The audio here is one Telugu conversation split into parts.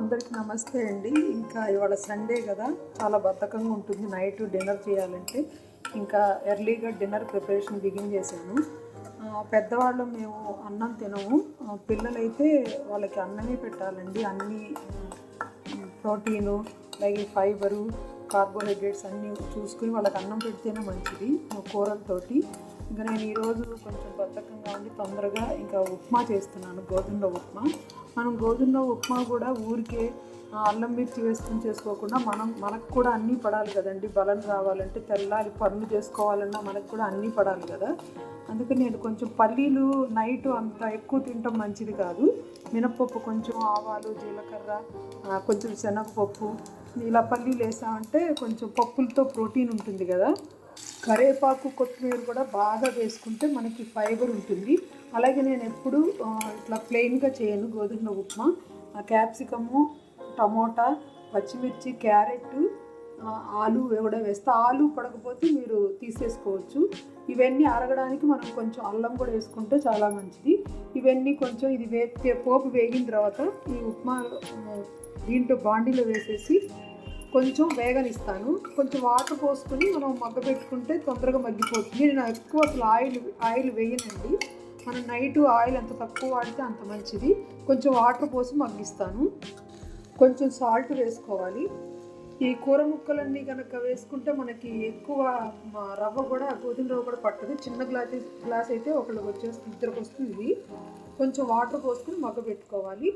అందరికీ నమస్తే అండి. ఇంకా ఇవాళ సండే కదా చాలా బద్ధకంగా ఉంటుంది నైట్ డిన్నర్ చేయాలంటే. ఇంకా ఎర్లీగా డిన్నర్ ప్రిపరేషన్ బిగిన్ చేశాను. పెద్దవాళ్ళు మేము అన్నం తినము. పిల్లలైతే వాళ్ళకి అన్నమే పెట్టాలండి. అన్ని ప్రోటీను అలాగే ఫైబరు కార్బోహైడ్రేట్స్ అన్నీ చూసుకుని వాళ్ళకి అన్నం పెడితేనే మంచిది కూరలతోటి. ఇంకా నేను ఈరోజు కొంచెం బద్ధకంగా ఉండి తొందరగా ఇంకా ఉప్మా చేస్తున్నాను గోధుమలో ఉప్మా. మనం గోధుమలో ఉప్మా కూడా ఊరికే అల్లం మిర్చి వేసుకుని చేసుకోకుండా మనం మనకు కూడా అన్నీ పడాలి కదండి. బలం రావాలంటే తెల్లారి పనులు చేసుకోవాలన్నా మనకు కూడా అన్నీ పడాలి కదా. అందుకని నేను కొంచెం పల్లీలు నైట్ అంత ఎక్కువ తినటం మంచిది కాదు. మినప్పప్పు కొంచెం ఆవాలు జీలకర్ర కొంచెం శనగపప్పు ఇలా పల్లీలు వేసామంటే కొంచెం పప్పులతో ప్రోటీన్ ఉంటుంది కదా. కరేపాకు కొత్తిమీర కూడా బాగా వేసుకుంటే మనకి ఫైబర్ ఉంటుంది. అలాగే నేను ఎప్పుడు ఇట్లా ప్లెయిన్గా చేయను గోధుమ ఉప్మా. క్యాప్సికము టమోటా పచ్చిమిర్చి క్యారెట్ ఆలు కూడా వేస్తే. ఆలు పడకపోతే మీరు తీసేసుకోవచ్చు. ఇవన్నీ అరగడానికి మనం కొంచెం అల్లం కూడా వేసుకుంటే చాలా మంచిది. ఇవన్నీ కొంచెం ఇది వే పోపు వేగిన తర్వాత ఈ ఉప్మా దీంట్లో బాండీలో వేసేసి కొంచెం వేగనిస్తాను. కొంచెం వాటర్ పోసుకొని మనం మగ్గ పెట్టుకుంటే తొందరగా మగ్గిపోతుంది. నేను ఎక్కువ అసలు ఆయిల్ ఆయిల్ వేయనండి. మనం నైట్ ఆయిల్ ఎంత తక్కువ వాడితే అంత మంచిది. కొంచెం వాటర్ పోసి మగ్గిస్తాను. కొంచెం సాల్ట్ వేసుకోవాలి. ఈ కూర ముక్కలన్నీ కనుక వేసుకుంటే మనకి ఎక్కువ రవ్వ కూడా గోధుమ రవ్వ కూడా పట్టదు. చిన్న గ్లాస్ గ్లాస్ అయితే ఒకళ్ళకి వచ్చేస్తుంది ఇద్దరికి వస్తుంది. ఇది కొంచెం వాటర్ పోసుకుని మగ్గ పెట్టుకోవాలి.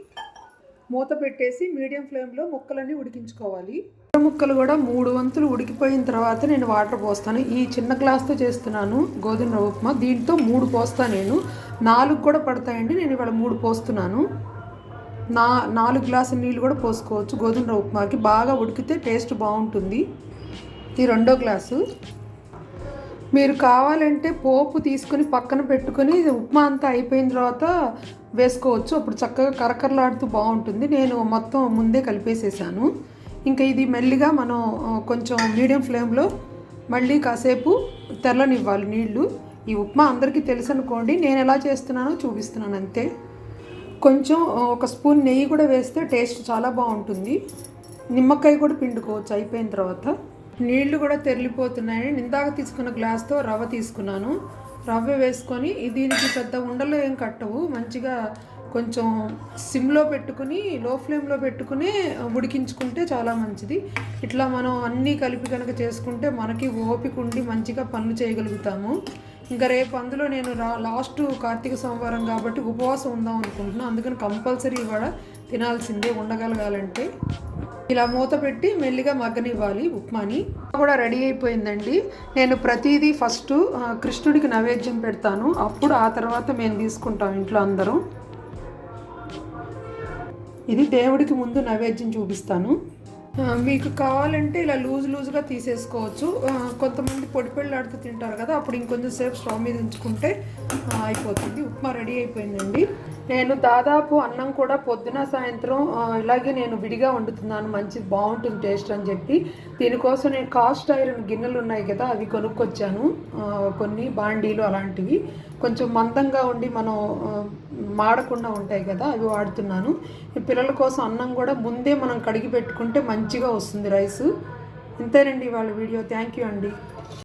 మూత పెట్టేసి మీడియం ఫ్లేమ్లో ముక్కలన్నీ ఉడికించుకోవాలి. ముక్కలు కూడా మూడు వంతులు ఉడికిపోయిన తర్వాత నేను వాటర్ పోస్తాను. ఈ చిన్న గ్లాస్తో చేస్తున్నాను గోధుమ రవ్వ ఉప్మా. దీంతో మూడు పోస్తాను నేను. నాలుగు కూడా పడతాయండి. నేను ఇవాళ మూడు పోస్తున్నాను. నా నాలుగు గ్లాసుల నీళ్ళు కూడా పోసుకోవచ్చు. గోధుమ రవ్వ ఉప్మాకి బాగా ఉడికితే టేస్ట్ బాగుంటుంది. ఈ రెండో గ్లాసు మీరు కావాలంటే పోపు తీసుకొని పక్కన పెట్టుకొని ఉప్మా అంతా అయిపోయిన తర్వాత వేసుకోవచ్చు. అప్పుడు చక్కగా కరకరలాడుతూ బాగుంటుంది. నేను మొత్తం ముందే కలిపేసేసాను. ఇంకా ఇది మెల్లిగా మనం కొంచెం మీడియం ఫ్లేమ్లో మళ్ళీ కాసేపు తెల్లనివ్వాలి నీళ్ళు ఈ ఉప్మా అందరికీ తెలుసు అనుకోండి నేను ఎలా చేస్తున్నానో చూపిస్తున్నాను అంతే. కొంచెం ఒక స్పూన్ నెయ్యి కూడా వేస్తే టేస్ట్ చాలా బాగుంటుంది. నిమ్మకాయ కూడా పిండుకోవచ్చు అయిపోయిన తర్వాత. నీళ్ళు కూడా తెరిలిపోతున్నాయి ఇందాక తీసుకున్న గ్లాస్తో రవ్వ తీసుకున్నాను. రవ్వ వేసుకొని దీనికి పెద్ద ఉండలు ఏం కట్టవు మంచిగా కొంచెం సిమ్లో పెట్టుకుని లో ఫ్లేమ్లో పెట్టుకుని ఉడికించుకుంటే చాలా మంచిది. ఇట్లా మనం అన్నీ కలిపి కనుక చేసుకుంటే మనకి ఓపిక ఉండి మంచిగా పనులు చేయగలుగుతాము. ఇంకా రేపు అందులో నేను రా లాస్ట్ కార్తీక సోమవారం కాబట్టి ఉపవాసం ఉందాం అనుకుంటున్నాను అందుకని కంపల్సరీ ఇవాళ తినాల్సిందే ఉండగలగాలంటే. ఇలా మూత పెట్టి మెల్లిగా మగ్గనివ్వాలి ఉప్మాని. కూడా రెడీ అయిపోయిందండి. నేను ప్రతిదీ ఫస్ట్ కృష్ణుడికి నైవేద్యం పెడతాను. అప్పుడు ఆ తర్వాత మేము తీసుకుంటాం ఇంట్లో అందరం. ఇది దేవుడికి ముందు నైవేద్యం చూపిస్తాను. మీకు కావాలంటే ఇలా లూజ్ లూజ్గా తీసేసుకోవచ్చు. కొంతమంది పొడి పెళ్ళాడుతూ తింటారు కదా అప్పుడు ఇంకొంచెం సేపు స్టవ్ మీద ఉంచుకుంటే అయిపోతుంది. ఉప్మా రెడీ అయిపోయిందండి. నేను దాదాపు అన్నం కూడా పొద్దున సాయంత్రం ఇలాగే నేను విడిగా వండుతున్నాను మంచిది బాగుంటుంది టేస్ట్ అని చెప్పి. దీనికోసం నేను కాస్ట్ ఐరన్ గిన్నెలు ఉన్నాయి కదా అవి కొనుక్కొచ్చాను. కొన్ని బాండీలు అలాంటివి. కొంచెం మందంగా ఉండి మనం మాడకుండా ఉంటాయి కదా అవి వాడుతున్నాను. ఈ పిల్లల కోసం అన్నం కూడా ముందే మనం కడిగి పెట్టుకుంటే మంచిగా వస్తుంది రైస్. ఇంతేనండి వాళ్ళ వీడియో. థ్యాంక్ యూ అండి.